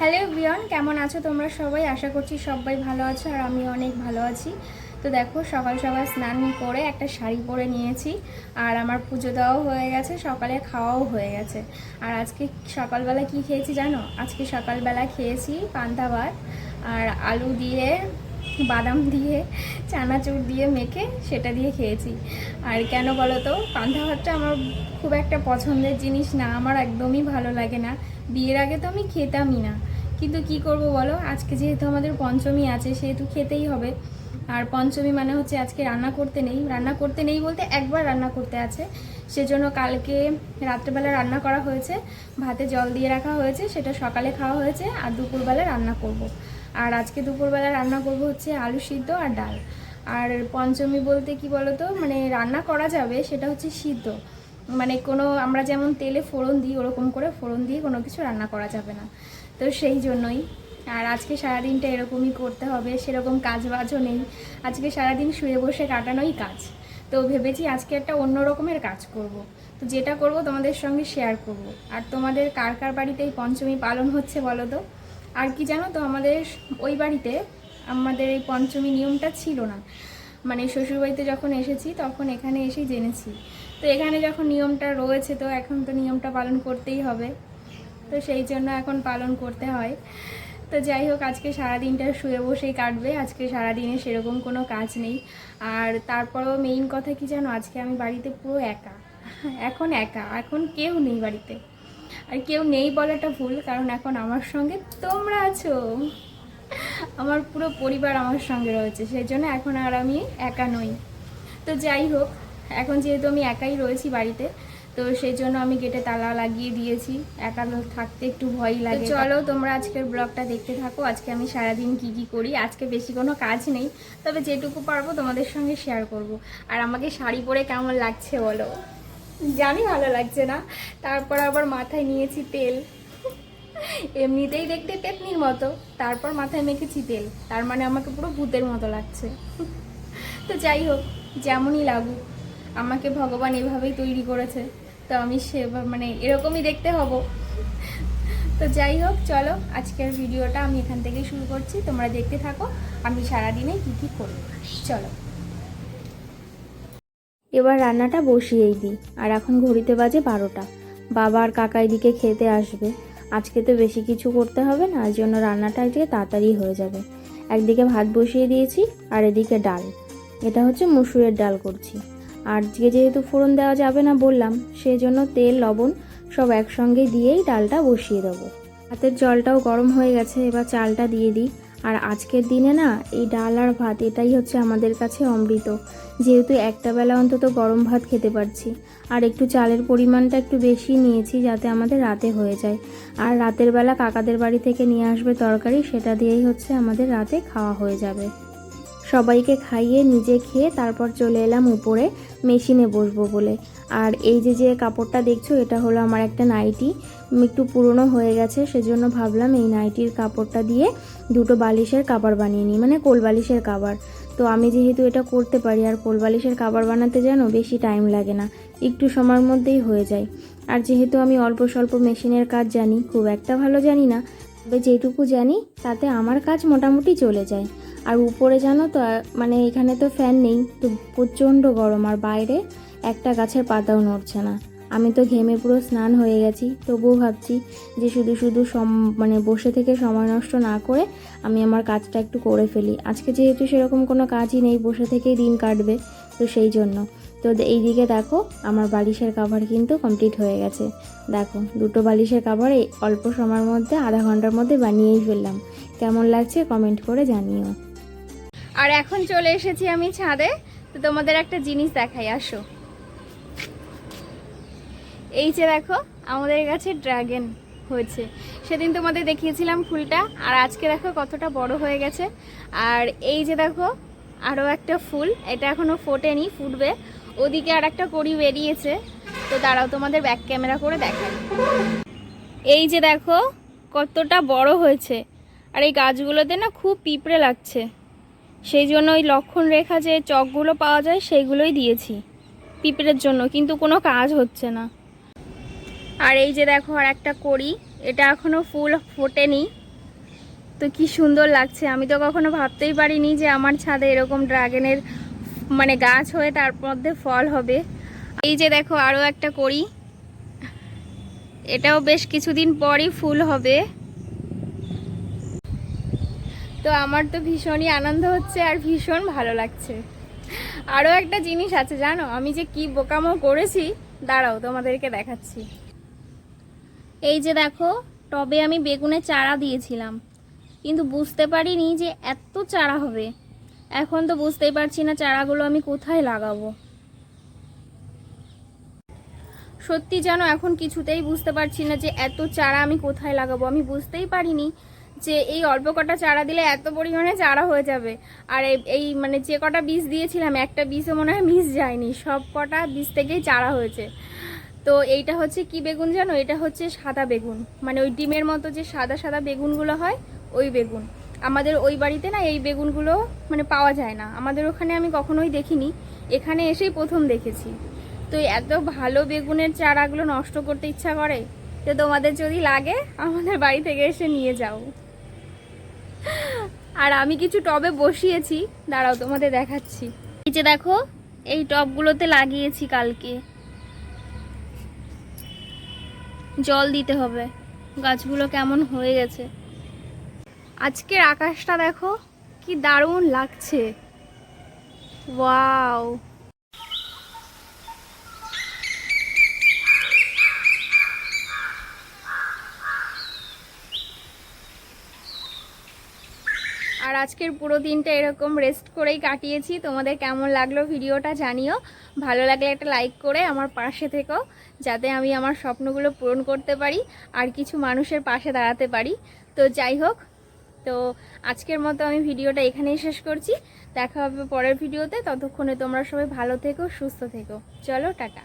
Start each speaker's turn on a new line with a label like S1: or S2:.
S1: Hello বিয়ন কেমন আছো তোমরা সবাই? আশা করছি সবাই ভালো আছো আর আমি অনেক ভালো আছি। তো দেখো, সকাল সকাল স্নান করে একটা শাড়ি পরে নিয়েছি আর আমার পুজো দেওয়াও হয়ে গেছে, সকালে খাওয়াও হয়ে গেছে। আর আজকে সকালবেলা কি খেয়েছি জানো? আজকে সকালবেলা খেয়েছি পান্তা ভাত আর আলু দিয়ে বাদাম দিয়ে, চানাচুর দিয়ে মেখে সেটা দিয়ে খেয়েছি। আর কেন বলো তো পান্তা ভাতটা আমার খুব একটা পছন্দের জিনিস না, আমার একদমই ভালো লাগে না। বিয়ের আগে তো আমি খেতামই না। কিন্তু কি করব বলো, আজকে যেহেতু আমাদের পঞ্চমী আছে, সেহেতু খেতেই হবে। আর পঞ্চমী মানে হচ্ছে আজকে রান্না করতে নেই। রান্না করতে নেই বলতে একবার রান্না করতে আছে। সেজন্য কালকে রাত্রেবেলা রান্না করা হয়েছে। ভাতে জল দিয়ে রাখা হয়েছে, সেটা সকালে খাওয়া হয়েছে, আর দুপুরবেলা রান্না করব। আর আজকে দুপুরবেলা রান্না করব হচ্ছে আলু সিদ্ধ আর ডাল। আর পঞ্চমী বলতে কি বলতো? মানে রান্না করা যাবে সেটা হচ্ছে সিদ্ধ। মানে কোনো আমরা যেমন তেলে ফোড়ন দিই ওরকম করে ফোড়ন দিয়ে কোনো কিছু রান্না করা যাবে না। তো সেই জন্যই। আর আজকে সারাদিনটা এরকমই করতে হবে, সেরকম কাজ বাজও নেই। আজকে সারাদিন শুয়ে বসে কাটানোই কাজ। তো ভেবেছি আজকে একটা অন্য রকমের কাজ করব। তো যেটা করব তোমাদের সঙ্গে শেয়ার করব। আর তোমাদের কার কার বাড়িতে এই পঞ্চমী পালন হচ্ছে বলো তো? আর কি জানো তো, আমাদের ওই বাড়িতে আমাদের এই পঞ্চমী নিয়মটা ছিল না। মানে শ্বশুরবাড়িতে যখন এসেছি, তখন এখানে এসেই জেনেছি। তো এখানে যখন নিয়মটা রয়েছে, তো এখন তো নিয়মটা পালন করতেই হবে। তো সেই জন্য এখন পালন করতে হয়। তো যাই হোক, আজকে সারাদিনটা শুয়ে বসেই কাটবে। আজকে সারাদিনে সেরকম কোনো কাজ নেই। আর তারপরেও মেইন কথা কি জানো, আজকে আমি বাড়িতে পুরো একা। এখন একা, এখন কেউ নেই বাড়িতে। আর কেউ নেই বলাটা ভুল কারণ এখন আমার সঙ্গে তোমরা আছো। আমার পুরো পরিবার আমার সঙ্গে রয়েছে সেই জন্য এখন আর আমি একা নই। তো যাই হোক এখন যেহেতু আমি একাই রয়েছি বাড়িতে তো সেই জন্য আমি গেটে তালা লাগিয়ে দিয়েছি। একা থাকতে একটু ভয় লাগে। চলো তোমরা আজকের ব্লগটা দেখতে থাকো। আজকে আমি সারাদিন কি কি করি আজকে বেশি কোনো কাজ নেই। তবে যেটুকু পারব তোমাদের সঙ্গে শেয়ার করব। আর আমাকে শাড়ি পরে কেমন লাগছে বলো? জানি ভালো লাগছে না। তারপর আবার মাথায় নিয়েছি তেল। এমনিতেই দেখতে পেতনির মতো। তারপর মাথায় মেখেছি তেল। তার মানে আমাকে পুরো ভূতের মতো লাগছে। তো যাই হোক, যেমনই লাগুক, আমাকে ভগবান এভাবেই তৈরি করেছে। তো আমি সে মানে এরকমই দেখতে হব। তো যাই হোক, চলো আজকের ভিডিওটা আমি এখান থেকেই শুরু করছি। তোমরা দেখতে থাকো, আমি সারাদিনে কী কী করি চলো। এবার রান্নাটা বসিয়েই দিই। আর এখন ঘড়িতে বাজে বারোটা। বাবা আর কাকা এদিকে খেতে আসবে। আজকে তো বেশি কিছু করতে হবে না আর জন্য রান্নাটা আজকে তাড়াতাড়ি হয়ে যাবে। একদিকে ভাত বসিয়ে দিয়েছি, আর এদিকে ডাল। এটা হচ্ছে মুসুরের ডাল করছি। আর আজকে যেহেতু ফোড়ন দেওয়া যাবে না বললাম সেই জন্য তেল, লবণ সব একসঙ্গে দিয়েই ডালটা বসিয়ে দেবো। হাতের জলটাও গরম হয়ে গেছে, এবার চালটা দিয়ে দিই। আর আজকের দিনে না, এই ডাল আর ভাত এটাই হচ্ছে আমাদের কাছে অমৃত। যেহেতু একটা বেলা অন্তত গরম ভাত খেতে পারছি। আর একটু চালের পরিমাণটা একটু বেশি নিয়েছি যাতে আমাদের রাতে হয়ে যায়। আর রাতের বেলা কাকাদের বাড়ি থেকে নিয়ে আসবে তরকারি, সেটা দিয়েই হচ্ছে আমাদের রাতে খাওয়া হয়ে যাবে। সবাইকে খাইয়ে নিজে খেয়ে তারপর চলে এলাম উপরে মেশিনে বসবো বলে। আর এই যে যে কাপড়টা দেখছ, এটা হলো আমার একটা নাইটি। একটু পুরনো হয়ে গেছে, সেজন্য ভাবলাম এই নাইটির কাপড়টা দিয়ে দুটো বালিশের কাবার বানিয়ে নিই মানে কোল বালিশের কাবার। তো আমি যেহেতু এটা করতে পারি, আর কোল বালিশের কাবার বানাতে যেন বেশি টাইম লাগে না, একটু সময়ের মধ্যেই হয়ে যায়। আর যেহেতু আমি অল্প স্বল্প মেশিনের কাজ জানি, খুব একটা ভালো জানি না, তবে যেটুকু জানি, তাতে আমার কাজ মোটামুটি চলে যায়। আর উপরে জানো তো মানে এখানে তো ফ্যান নেই, তো প্রচণ্ড গরম আর বাইরে একটা গাছের পাতাও নড়ছে না। আমি তো ঘেমে পুরো স্নান হয়ে গেছি, তবুও ভাবছি যে শুধু শুধু সম মানে বসে থেকে সময় নষ্ট না করে আমি আমার কাজটা একটু করে ফেলি। আজকে যেহেতু সেরকম কোনো কাজই নেই, বসে থেকেই দিন কাটবে, তো সেই জন্য। তো এই দিকে দেখো, আমার বালিশের কাভার কিন্তু কমপ্লিট হয়ে গেছে। দেখো, দুটো বালিশের কাভার এই অল্প সময়ের মধ্যে, আধা ঘণ্টার মধ্যে বানিয়েই ফেললাম। কেমন লাগছে কমেন্ট করে জানিও। আর এখন চলে এসেছি আমি ছাদে। তো তোমাদের একটা জিনিস দেখাই, আসো। এই যে দেখো, আমাদের কাছে ড্রাগন হয়েছে। সেদিন তোমাদের দেখিয়েছিলাম ফুলটা, আর আজকে দেখো কতটা বড় হয়ে গেছে। আর এই যে দেখো আরও একটা ফুল, এটা এখনও ফোটেনি, ফুটবে। ওদিকে আর একটা কড়ি বেরিয়েছে। তো দাঁড়াও, তোমাদের ব্যাক ক্যামেরা করে দেখাই। এই যে দেখো, কতটা বড় হয়েছে। আর এই গাছগুলোতে না খুব পিঁপড়ে লাগছে। সেই জন্য ওই লক্ষণ রেখা যে চকগুলো পাওয়া যায়, সেইগুলোই দিয়েছি পিঁপড়ের জন্য, কিন্তু কোনো কাজ হচ্ছে না। আর এই যে দেখো আর একটা করি এটা এখনও ফুল ফোটেনি। তো কি সুন্দর লাগছে। আমি তো কখনো ভাবতেই পারিনি যে আমার ছাদে এরকম ড্রাগনের মানে গাছ হয়ে তার মধ্যে ফল হবে। এই যে দেখো আরও একটা করি এটাও বেশ কিছুদিন পরই ফুল হবে। তো আমার তো ভীষণই আনন্দ হচ্ছে আর ভীষণ ভালো লাগছে। আরও একটা জিনিস আছে, জানো? আমি যে কি বোকামো করেছি, দাঁড়াও তোমাদেরকে দেখাচ্ছি। এই যে দেখো, টবে আমি বেগুনে চারা দিয়েছিলাম। কিন্তু বুঝতে পারিনি যে এত চারা হবে। এখন তো বুঝতেই পারছি না চারাগুলো আমি কোথায় লাগাবো। সত্যি জানো এখন কিছুতেই বুঝতে পারছি না যে এত চারা আমি কোথায় লাগাবো, আমি বুঝতেই পারিনি। যে এই অল্প কটা চারা দিলে এত পরিমাণে চারা হয়ে যাবে। আর এই- মানে যে কটা বীজ দিয়েছিলাম, একটা বীজও মনে হয় মিস যায়নি। সব কটা বীজ থেকেই চারা হয়েছে। তো এইটা হচ্ছে কি বেগুন জানো? এটা হচ্ছে সাদা বেগুন। মানে ওই ডিমের মতো যে সাদা সাদা বেগুনগুলো হয়, ওই বেগুন। আমাদের ওই বাড়িতে না এই বেগুনগুলো মানে পাওয়া যায় না। আমাদের ওখানে আমি কখনোই দেখিনি। এখানে এসেই প্রথম দেখেছি। তো এত ভালো বেগুনের চারাগুলো নষ্ট করতে ইচ্ছা করে, তো তোমাদের যদি লাগে, আমাদের বাড়ি থেকে এসে নিয়ে যাও। আর আমি কিছু টবে বসিয়েছি। দাঁড়াও, তোমাদের দেখাচ্ছি। নিচে দেখো, এই টবগুলোতে লাগিয়েছি কালকে। জল দিতে হবে। গাছগুলো কেমন হয়ে গেছে। আজকের আকাশটা দেখো, কি দারুণ লাগছে। ওয়াও। আর আজকের পুরো দিনটা এরকম রেস্ট করেই কাটিয়েছি। তোমাদের কেমন লাগল ভিডিওটা জানিও। ভালো লাগলে একটা লাইক করে আমার পাশে থেকো, যাতে আমি আমার স্বপ্নগুলো পূরণ করতে পারি আর কিছু মানুষের পাশে দাঁড়াতে পারি। তো যাই হোক, তো আজকের মতো আমি ভিডিওটা এখানেই শেষ করছি। দেখা হবে পরের ভিডিওতে। ততক্ষণে তোমরা সবাই ভালো থেকো, সুস্থ থেকো। চলো, টাটা।